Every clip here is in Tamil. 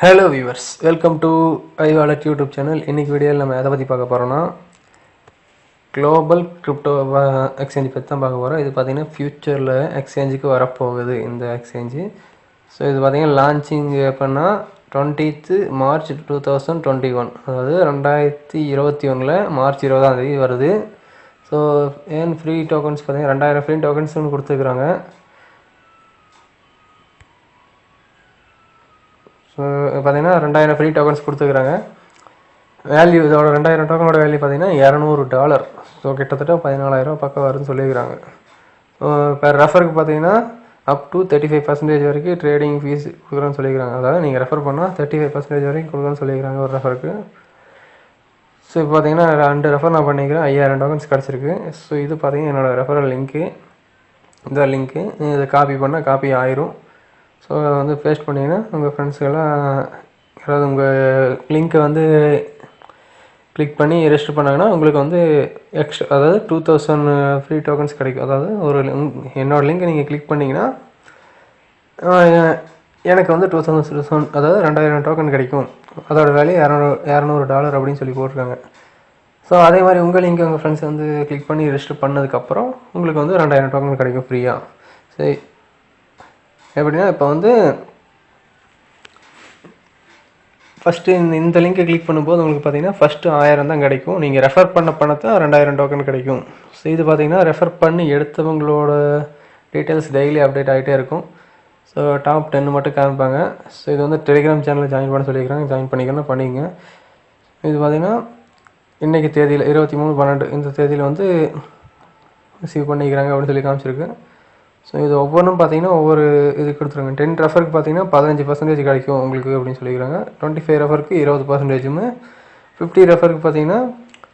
Hello viewers welcome to I wallet YouTube channel இன்றைக்கி வீடியோவில் நம்ம எதை பற்றி பார்க்க போகிறோன்னா குளோபல் கிரிப்டோ எக்ஸ்சேஞ்ச் பற்றி தான் பார்க்க போகிறோம் இது பார்த்திங்கன்னா ஃப்யூச்சரில் எக்ஸ்சேஞ்சுக்கு வரப்போகுது இந்த எக்ஸ்சேஞ்சு ஸோ இது பார்த்திங்கன்னா லான்ச்சிங் எப்போன்னா twentieth March two thousand twenty one அதாவது ரெண்டாயிரத்தி இருபத்தி ஒன்றில் மார்ச் இருபதாம் தேதி வருது. ஸோ ஏன் ஃப்ரீ டோக்கன்ஸ் பார்த்திங்கன்னா ரெண்டாயிரம் ஃப்ரீ டோக்கன்ஸ்னு கொடுத்துருக்குறாங்க. ஸோ பார்த்தீங்கன்னா ரெண்டாயிரம் ஃப்ரீ டோக்கன்ஸ் கொடுத்துருக்குறாங்க. வேல்யூ இதோட ரெண்டாயிரம் டோக்கனோட வேல்யூ பார்த்தீங்கன்னா இரநூறு டாலர் ஸோ கிட்டத்தட்ட பதினாலாயிரம் பக்கம் வருதுன்னு சொல்லியிருக்கிறாங்க ஸோ இப்போ ரெஃபருக்கு பார்த்தீங்கன்னா up to thirty five percentage வரைக்கும் ட்ரேடிங் ஃபீஸ் கொடுக்குறோன்னு சொல்லியிருக்காங்க அதாவது நீங்கள் ரெஃபர் பண்ணால் தேர்ட்டி ஃபைவ் பர்சன்டேஜ் வரைக்கும் கொடுக்குறோன்னு சொல்லியிருக்காங்க ஒரு ரெஃபருக்கு ஸோ இப்போ பார்த்தீங்கன்னா ரெண்டு ரெஃபர் நான் பண்ணிக்கிறேன். ஐயாயிரம் டோக்கன்ஸ் கிடச்சிருக்கு. ஸோ இது பார்த்தீங்கன்னா என்னோடய ரெஃபரல் லிங்க்கு இந்த லிங்க்கு இதை காப்பி பண்ணால் காப்பி ஆயிரும். ஸோ அதை வந்து பேஸ்ட் பண்ணிங்கன்னா உங்கள் ஃப்ரெண்ட்ஸுக்கெல்லாம் யாராவது உங்கள் லிங்க்கை வந்து கிளிக் பண்ணி ரெஜிஸ்டர் பண்ணாங்கன்னா உங்களுக்கு வந்து எக்ஸ்ட்ரா அதாவது டூ தௌசண்ட் ஃப்ரீ டோக்கன்ஸ் கிடைக்கும். அதாவது ஒரு என்னோடய லிங்க்கை நீங்கள் கிளிக் பண்ணிங்கன்னா எனக்கு வந்து டூ தௌசண்ட் அதாவது ரெண்டாயிரம் டோக்கன் கிடைக்கும். அதோட வேலையை இரநூறு இரநூறு டாலர் அப்படின்னு சொல்லி போட்டிருக்காங்க. ஸோ அதே மாதிரி உங்கள் லிங்க் உங்கள் ஃப்ரெண்ட்ஸ் வந்து கிளிக் பண்ணி ரெஜிஸ்டர் பண்ணதுக்கப்புறம் உங்களுக்கு வந்து ரெண்டாயிரம் டோக்கன் கிடைக்கும் ஃப்ரீயாக சரி எப்படின்னா இப்போ வந்து ஃபஸ்ட்டு இந்த இந்த லிங்கை கிளிக் பண்ணும்போது உங்களுக்கு பார்த்தீங்கன்னா ஃபஸ்ட்டு ஆயிரம் தான் கிடைக்கும். நீங்கள் ரெஃபர் பண்ண பண்ணத்தான் ரெண்டாயிரம் டோக்கன் கிடைக்கும். ஸோ இது பார்த்தீங்கன்னா ரெஃபர் பண்ணி எடுத்தவங்களோட டீட்டெயில்ஸ் டெய்லி அப்டேட் ஆகிட்டே இருக்கும். ஸோ டாப் டென் மட்டும் காமிப்பாங்க. ஸோ இது வந்து டெலிகிராம் சேனலில் ஜாயின் பண்ண சொல்லியிருக்காங்க ஜாயின் பண்ணிக்கணும் பண்ணிங்க இது பார்த்தீங்கன்னா இன்றைக்கி தேதியில் இருபத்தி மூணு பன்னெண்டு இந்த தேதியில் வந்து ரிசீவ் பண்ணிக்கிறாங்க அப்படின்னு சொல்லி காமிச்சிருக்கு. ஸோ இது ஒவ்வொன்றும் பார்த்தீங்கன்னா ஒவ்வொரு இது கொடுத்துருங்க டென் ரெஃபருக்கு பார்த்தீங்கன்னா பதினஞ்சு பர்சன்டேஜ் கிடைக்கும் உங்களுக்கு அப்படின்னு சொல்லிக்கிறாங்க. டுவெண்ட்டி ஃபைவ் ரெஃபருக்கு இருபது பர்சன்டேஜுமே ஃபிஃப்டி ரெஃபருக்கு பார்த்தீங்கன்னா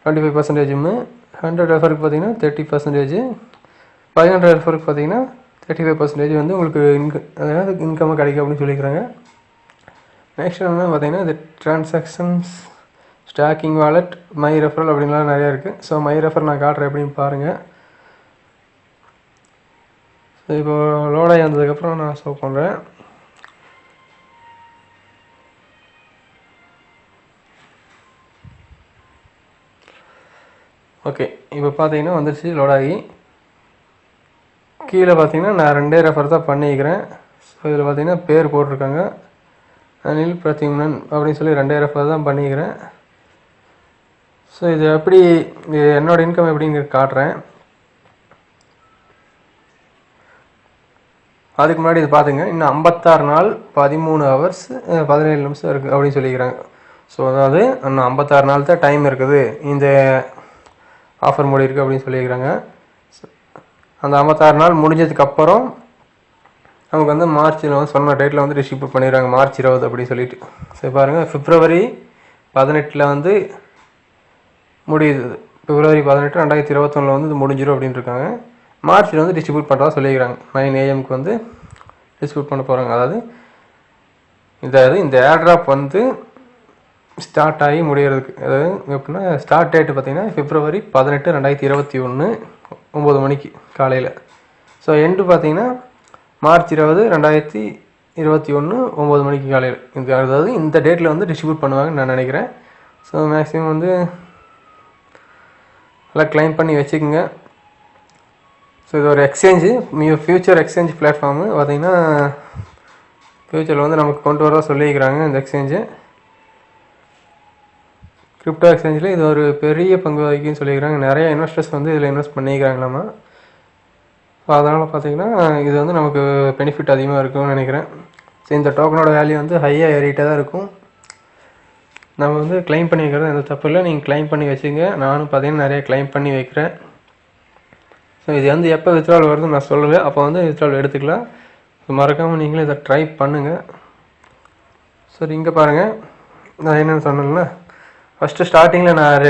டுவெண்ட்டி ஃபைவ் பர்சன்டேஜுமே ஹண்ட்ரட் ரெஃபருக்கு பார்த்தீங்கன்னா தேர்ட்டி பர்சன்டேஜ் ஃபைவ் ரெஃபருக்கு பார்த்தீங்கன்னா தேர்ட்டி ஃபைவ் பர்சன்டேஜ் வந்து உங்களுக்கு இன்கம் அதாவது இன்கமாக கிடைக்கும் அப்படின்னு சொல்லிக்கிறாங்க. நெக்ஸ்ட் என்ன பார்த்தீங்கன்னா இது transactions staking wallet my referral அப்படின்லாம் நிறையா இருக்குது ஸோ மை ரெஃபர் நான் காட்டுறேன் எப்படின்னு பாருங்கள் இப்போ லோட் ஆகி வந்ததுக்கப்புறம் நான் ஷோ பண்ணுறேன் ஓகே இப்போ பார்த்தீங்கன்னா வந்துடுச்சு லோட் ஆகி கீழே பார்த்தீங்கன்னா நான் ரெண்டே ரெஃபர் தான் பண்ணிக்கிறேன். ஸோ இதில் பார்த்தீங்கன்னா பேர் போட்டிருக்காங்க. அனில் பிரதிமன் அப்படின்னு சொல்லி ரெண்டே ரெஃபர் தான் பண்ணிக்கிறேன். ஸோ இது எப்படி இது இன்கம் எப்படின்னு காட்டுறேன். அதுக்கு முன்னாடி இது பார்த்துங்க இன்னும் ஐம்பத்தாறு நாள் பதிமூணு ஹவர்ஸ் பதினேழு நிமிஷம் இருக்குது அப்படின்னு சொல்லிக்கிறாங்க. ஸோ அதாவது இன்னும் ஐம்பத்தாறு நாள் தான் டைம் இருக்குது. இந்த ஆஃபர் மொழி இருக்குது அப்படின்னு சொல்லியிருக்கிறாங்க அந்த ஐம்பத்தாறு நாள் முடிஞ்சதுக்கப்புறம் நமக்கு வந்து மார்ச்சில் வந்து சொன்ன டேட்டில் வந்து டிஸ்ட்ரிபியூட் பண்ணிடுறாங்க. மார்ச் இருபது அப்படின்னு சொல்லிட்டு. சரி பாருங்கள் பிப்ரவரி பதினெட்டில் வந்து முடியுது. பிப்ரவரி பதினெட்டு ரெண்டாயிரத்தி இருபத்தொன்னில் வந்து இது முடிஞ்சிடும் அப்படின்னு இருக்காங்க. மார்ச்சில் வந்து டிஸ்ட்ரிபியூட் பண்ணுறதா சொல்லிக்கிறாங்க நைன் ஏஎம்க்கு வந்து டிஸ்ட்ரிபியூட் பண்ண போகிறாங்க அதாவது இந்த இந்த ஏர்ட்ராப் வந்து ஸ்டார்ட் ஆகி முடிகிறதுக்கு அதாவது எப்படின்னா ஸ்டார்ட் டேட்டு பார்த்தீங்கன்னா பிப்ரவரி பதினெட்டு ரெண்டாயிரத்தி இருபத்தி ஒன்று ஒம்பது மணிக்கு காலையில். ஸோ எண்டு பார்த்தீங்கன்னா மார்ச் இருபது ரெண்டாயிரத்தி இருபத்தி ஒன்று ஒம்பது மணிக்கு காலையில். இந்த அதாவது இந்த டேட்டில் வந்து டிஸ்ட்ரிபியூட் பண்ணுவாங்கன்னு நான் நினைக்கிறேன். ஸோ மேக்ஸிமம் வந்து எல்லாம் கிளைம் பண்ணி வச்சுக்கோங்க. ஸோ இது ஒரு எக்ஸ்சேஞ்சு ஃப்யூச்சர் எக்ஸ்சேஞ்ச் பிளாட்ஃபார்மு பார்த்தீங்கன்னா ஃப்யூச்சரில் வந்து நமக்கு கொண்டு வர சொல்லியிருக்கிறாங்க இந்த எக்ஸ்சேஞ்சு கிரிப்டோ எக்ஸ்சேஞ்சில் இது ஒரு பெரிய பங்கு வகிக்குன்னு சொல்லியிருக்கிறாங்க. நிறைய இன்வெஸ்டர்ஸ் வந்து இதில் இன்வெஸ்ட் பண்ணிக்கிறாங்களாமா ஸோ அதனால் பார்த்தீங்கன்னா இது வந்து நமக்கு பெனிஃபிட் அதிகமாக இருக்கும்னு நினைக்கிறேன். ஸோ இந்த டோக்கனோட வேல்யூ வந்து ஹையாக ஏறிட்டே தான் இருக்கும். நம்ம வந்து க்ளைம் பண்ணி வைக்கிறது எந்த தப்பு இல்லை. நீங்கள் க்ளைம் பண்ணி வச்சுங்க நானும் பார்த்தீங்கன்னா நிறைய க்ளைம் பண்ணி வைக்கிறேன். ஸோ இது வந்து எப்போ வித்ரால் வருதுன்னு நான் சொல்லுவேன் அப்போ வந்து வித்ரால் எடுத்துக்கலாம். ஸோ மறக்காமல் நீங்களும் இதை ட்ரை பண்ணுங்கள் சரி இங்கே பாருங்கள் நான் என்னென்னு சொன்னேன்ல? ஃபஸ்ட்டு ஸ்டார்டிங்கில் நான்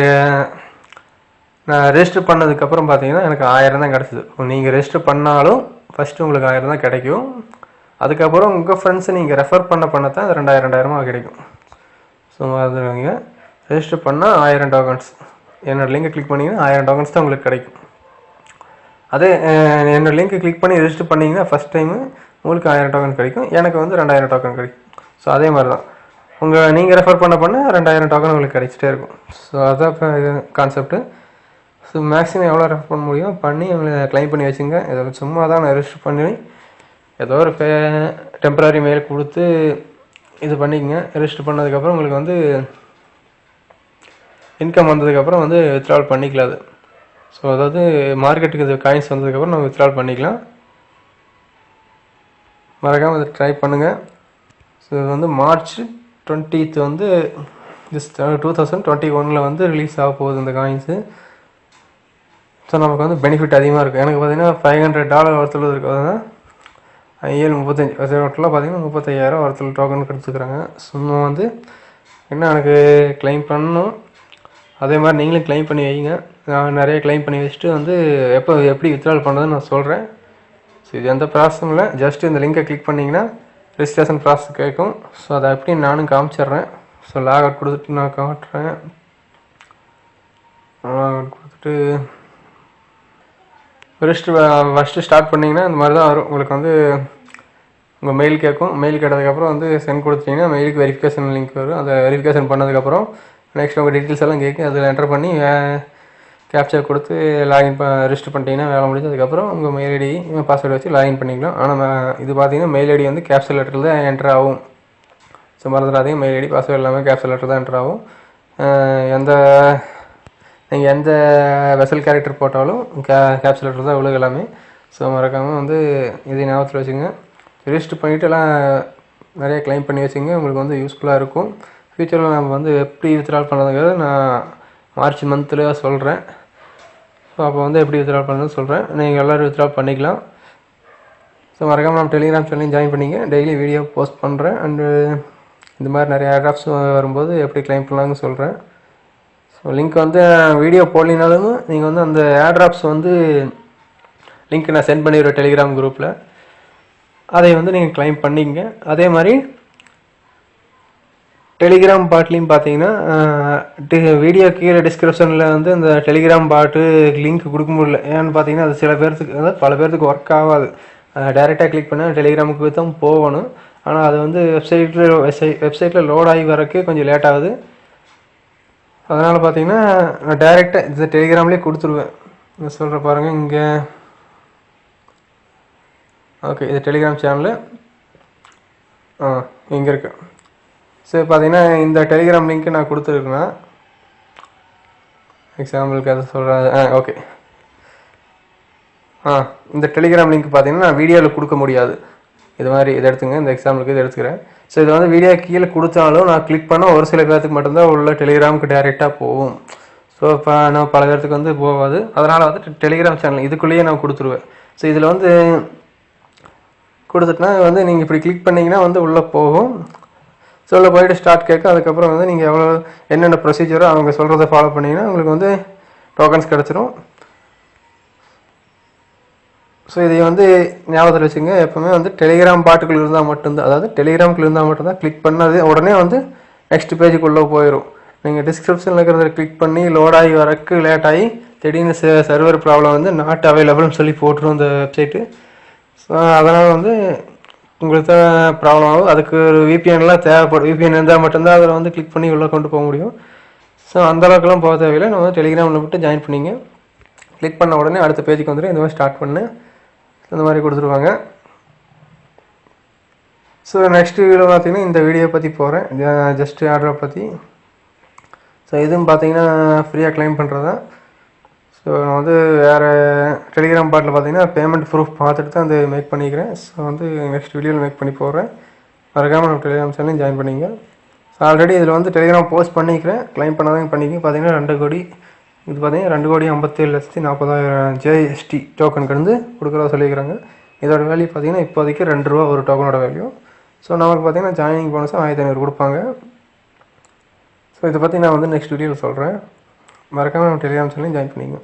நான் ரெஜிஸ்டர் பண்ணதுக்கப்புறம் பார்த்தீங்கன்னா எனக்கு ஆயிரம் தான் கிடச்சிது. நீங்கள் ரெஜிஸ்டர் பண்ணாலும் ஃபஸ்ட்டு உங்களுக்கு ஆயிரம் தான் கிடைக்கும். அதுக்கப்புறம் உங்கள் ஃப்ரெண்ட்ஸை நீங்கள் ரெஃபர் பண்ண பண்ண தான் அது ரெண்டாயிரம் ரெண்டாயிரமாக கிடைக்கும். ஸோ அது ரெஜிஸ்டர் பண்ணால் ஆயிரம் டோக்கன்ஸ் என்னோடய லிங்கை கிளிக் பண்ணிங்கன்னா ஆயிரம் டோக்கன்ஸ் தான் உங்களுக்கு கிடைக்கும். அதே என்னோட லிங்க் கிளிக் பண்ணி ரெஜிஸ்டர் பண்ணிங்கன்னா ஃபஸ்ட் டைமு உங்களுக்கு ஆயிரம் டோக்கன் கிடைக்கும். எனக்கு வந்து ரெண்டாயிரம் டோக்கன் கிடைக்கும். ஸோ அதே மாதிரி தான் உங்கள் நீங்கள் ரெஃபர் பண்ண பண்ண ரெண்டாயிரம் டோக்கன் உங்களுக்கு கிடைச்சிட்டே இருக்கும். ஸோ அதான் இப்போ கான்செப்ட்டு ஸோ மேக்ஸிமம் எவ்வளோ ரெஃபர் பண்ண முடியும் பண்ணி உங்களை க்ளைம் பண்ணி வச்சுங்க. இதை சும்மா தான் நான் ரெஜிஸ்டர் பண்ணி ஏதோ ஒரு பே டெம்பரரி மெயில் கொடுத்து இது பண்ணிக்கங்க. ரெஜிஸ்டர் பண்ணதுக்கப்புறம் உங்களுக்கு வந்து இன்கம் வந்ததுக்கப்புறம் வந்து வித்ட்ரால் பண்ணிக்கலாம் அது ஸோ அதாவது மார்க்கெட்டுக்கு இது காயின்ஸ் வந்ததுக்கப்புறம் நம்ம வித்ட்ரால் பண்ணிக்கலாம். மறக்காமல் இதை ட்ரை பண்ணுங்கள் ஸோ இது வந்து மார்ச் டுவெண்ட்டீத் வந்து திஸ் டூ தௌசண்ட் டுவெண்ட்டி ஒனில் வந்து ரிலீஸ் ஆக போகுது இந்த காயின்ஸு ஸோ நமக்கு வந்து பெனிஃபிட் அதிகமாக இருக்கும் எனக்கு பார்த்தீங்கன்னா ஃபைவ் ஹண்ட்ரட் டாலர் வரத்தில் இருக்கிறதுனா ஏழு முப்பத்தஞ்சு டோட்டலாக பார்த்தீங்கன்னா முப்பத்தையாயிரம் வரத்தில் டோக்கன் கொடுத்துருக்குறாங்க சும்மா வந்து என்ன எனக்கு க்ளைம் பண்ணணும்? அதே மாதிரி நீங்களும் க்ளைம் பண்ணி வைங்க. நான் நிறைய க்ளைம் பண்ணி வச்சுட்டு வந்து எப்போ எப்படி வித்ட்ரால் பண்ணுறதுன்னு நான் சொல்கிறேன் ஸோ இது எந்த ப்ராசஸும் இல்லை. ஜஸ்ட் இந்த லிங்கை கிளிக் பண்ணிங்கன்னா ரிஜிஸ்ட்ரேஷன் ப்ராசஸ் கேட்கும். ஸோ அதை எப்படி நானும் காமிச்சிடுறேன். ஸோ லாக் அவுட் கொடுத்துட்டு நான் காட்டுறேன். லாக் அவுட் கொடுத்துட்டு ஃபஸ்ட்டு ஃபஸ்ட்டு ஸ்டார்ட் பண்ணிங்கன்னா இந்த மாதிரி தான் வரும். உங்களுக்கு வந்து உங்கள் மெயில் கேட்கும். மெயில் கேட்டதுக்கப்புறம் வந்து சென்ட் கொடுத்தீங்கன்னா மெயிலுக்கு வெரிஃபிகேஷன் லிங்க் வரும். அதை வெரிஃபிகேஷன் பண்ணதுக்கப்புறம் நெக்ஸ்ட் உங்கள் டீட்டெயில்ஸ் எல்லாம் கேட்கும் அதில் என்டர் பண்ணி கேப்சர் கொடுத்து லாகின் ப ரெஜிஸ்டர் பண்ணிட்டீங்கன்னா வேலை முடிஞ்சதுக்கப்புறம் உங்கள் மெயில் ஐடி பாஸ்வேர்டு வச்சு லாகின் பண்ணிக்கலாம். ஆனால் இது பார்த்தீங்கன்னா மெயில் ஐடி வந்து கேப்சல் லெட்டரில் தான் என்டர் ஆகும். ஸோ மறந்துடாதீங்க. மெயில் ஐடி பாஸ்வேர்டு எல்லாமே கேப்சல் லெட்டர் தான் என்ட்ரு ஆகும். எந்த நீங்கள் எந்த வெசல் கேரக்டர் போட்டாலும் கே கேப்சல் லெட்டர் தான் விழுகு எல்லாமே. ஸோ மறக்காமல் வந்து இதை ஞாபகத்தில் வச்சுங்க. ரெஜிஸ்டர் பண்ணிவிட்டு எல்லாம் நிறைய க்ளைம் பண்ணி வச்சுங்க. உங்களுக்கு வந்து யூஸ்ஃபுல்லாக இருக்கும். ஃப்யூச்சரில் நம்ம வந்து எப்படி வித்ட்ரால் பண்ணுறதுங்கிறது நான் மார்ச் மந்தில் சொல்கிறேன் ஸோ அப்போ வந்து எப்படி வித்ரா பண்ணுறதுன்னு சொல்கிறேன் நீங்கள் எல்லோரும் வித்ரா பண்ணிக்கலாம். ஸோ மறக்காமல் நம்ம டெலிகிராம் சேனலையும் ஜாயின் பண்ணிங்க. டெய்லி வீடியோ போஸ்ட் பண்ணுறேன் அண்டு இந்த மாதிரி நிறைய ஆட்ராப்ஸ் வரும்போது எப்படி க்ளைம் பண்ணலாம்னு சொல்கிறேன் ஸோ லிங்க் வந்து வீடியோ போடலினாலும் நீங்கள் வந்து அந்த ஏர்ட்ராப்ஸ் வந்து லிங்க் நான் சென்ட் பண்ணிடுறேன் டெலிகிராம் குரூப்பில் அதை வந்து நீங்கள் க்ளைம் பண்ணிங்க. அதே மாதிரி டெலிகிராம் பாட்லேயும் பார்த்தீங்கன்னா வீடியோ கீழே டிஸ்கிரிப்ஷனில் வந்து இந்த டெலிகிராம் பாட்டு லிங்க் கொடுக்க முடியல. ஏன்னு பார்த்தீங்கன்னா அது சில பேர்த்துக்கு அதாவது பல பேர்த்துக்கு ஒர்க் ஆகாது. டைரெக்டாக கிளிக் பண்ணால் டெலிகிராமுக்கு தான் போகணும். ஆனால் அது வந்து வெப்சைட்டில் வெப்சைட்டில் லோட் ஆகி வரக்கு கொஞ்சம் லேட் ஆகுது. அதனால் பார்த்தீங்கன்னா நான் டைரெக்டாக இந்த டெலிகிராம்லேயே கொடுத்துருவேன். நான் சொல்கிற பாருங்கள் இங்கே. ஓகே இது டெலிகிராம் சேனலு ஆ இங்கே இருக்குது சரி பார்த்தீங்கன்னா இந்த டெலிகிராம் லிங்க்கு நான் கொடுத்துருக்கேன். எக்ஸாம்பிளுக்கு அதை சொல்கிறேன் ஆ ஓகே ஆ இந்த டெலிகிராம் லிங்க் பார்த்தீங்கன்னா நான் வீடியோவில் கொடுக்க முடியாது. இது மாதிரி இதை எடுத்துங்க. இந்த எக்ஸாம்பிளுக்கு இதை எடுத்துக்கிறேன். ஸோ இது வந்து வீடியோ கீழே கொடுத்தாலும் நான் கிளிக் பண்ணால் ஒரு சில பேர்த்துக்கு மட்டும்தான் உள்ள டெலிகிராமுக்கு டேரெக்டாக போகும். ஸோ இப்போ நான் பல பேர்த்துக்கு வந்து போகாது. அதனால் வந்து டெலிகிராம் சேனல் இதுக்குள்ளேயே நான் கொடுத்துருவேன். ஸோ இதில் வந்து கொடுத்துட்டுனா வந்து நீங்கள் இப்படி கிளிக் பண்ணிங்கன்னா வந்து உள்ளே போகும். ஸோ போயிட்டு ஸ்டார்ட் கேட்க அதுக்கப்புறம் வந்து நீங்கள் எவ்வளோ என்னென்ன ப்ரொசீஜரோ அவங்க சொல்கிறத ஃபாலோ பண்ணிங்கன்னா உங்களுக்கு வந்து டோக்கன்ஸ் கிடச்சிரும். ஸோ இதை வந்து ஞாபகத்தில் வச்சுங்க எப்போவுமே வந்து டெலிகிராம் பாட்டுக்குள்ள இருந்தால் மட்டும்தான் அதாவது டெலிகிராம்குள்ள இருந்தால் மட்டும்தான் கிளிக் பண்ணது உடனே வந்து நெக்ஸ்ட் பேஜுக்குள்ளே போயிடும் நீங்கள் டிஸ்கிரிப்ஷனில் இருக்கிறத கிளிக் பண்ணி லோட் ஆகி வரக்கு லேட் ஆகி திடீர்னு சர்வர் ப்ராப்ளம் வந்து நாட் அவைலபிள்னு சொல்லி போட்டுரும் இந்த வெப்சைட்டு ஸோ அதனால் வந்து உங்களுக்கு தான் ப்ராப்ளம் ஆகும். அதுக்கு ஒரு விபிஎன்லாம் தேவைப்படும். விபிஎன் இருந்தால் மட்டும்தான் அதில் வந்து கிளிக் பண்ணி உள்ளே கொண்டு போக முடியும். ஸோ அந்தளவுக்குலாம் போக தேவையில்லை. நம்ம வந்து டெலிகிராமில் மட்டும் ஜாயின் பண்ணிங்க. கிளிக் பண்ண உடனே அடுத்த பேஜுக்கு வந்துடும் இந்த மாதிரி ஸ்டார்ட் பண்ணு. இந்த மாதிரி கொடுத்துருவாங்க. ஸோ நெக்ஸ்ட் வீடியோ பார்த்திங்கன்னா இந்த வீடியோ பற்றி போகிறேன் ஜஸ்ட் ஆர்டரை பற்றி ஸோ இதுவும் பார்த்தீங்கன்னா ஃப்ரீயாக க்ளைம் பண்ணுறது தான் ஸோ நான் வந்து வேறு டெலிகிராம் பாட்டில் பார்த்தீங்கன்னா பேமெண்ட் ப்ரூஃப் பார்த்துட்டு தான் அது மேக் பண்ணிக்கிறேன். ஸோ வந்து நெக்ஸ்ட் வீடியோவில் மேக் பண்ணி போடுறேன். மறக்காமல் நம்ம டெலிகிராம் சேனலையும் ஜாயின் பண்ணிங்க. ஸோ ஆல்ரெடி இதில் வந்து டெலிகிராம் போஸ்ட் பண்ணிக்கிறேன். க்ளைம் பண்ணாதான் பண்ணிக்க பார்த்தீங்கன்னா ரெண்டு கோடி இது பார்த்தீங்கன்னா ரெண்டு கோடி ஐம்பத்தேழு லட்சத்தி நாற்பதாயிரம் ஜேஎஸ்டி டோக்கனுக்கு வந்து கொடுக்குறதா சொல்லியிருக்கிறாங்க. இதோட வேல்யூ பார்த்தீங்கன்னா இப்போதைக்கு ரெண்டு ரூபா ஒரு டோக்கனோட வேல்யூ ஸோ நமக்கு பார்த்தீங்கன்னா ஜாயினிங் போனஸாக ஆயிரத்தி ஐநூறு கொடுப்பாங்க. ஸோ இதை பற்றி நான் வந்து நெக்ஸ்ட் வீடியோவில் சொல்கிறேன் மறக்காமல் நம்ம டெலிகிராம் சேனலையும் ஜாயின் பண்ணிங்க.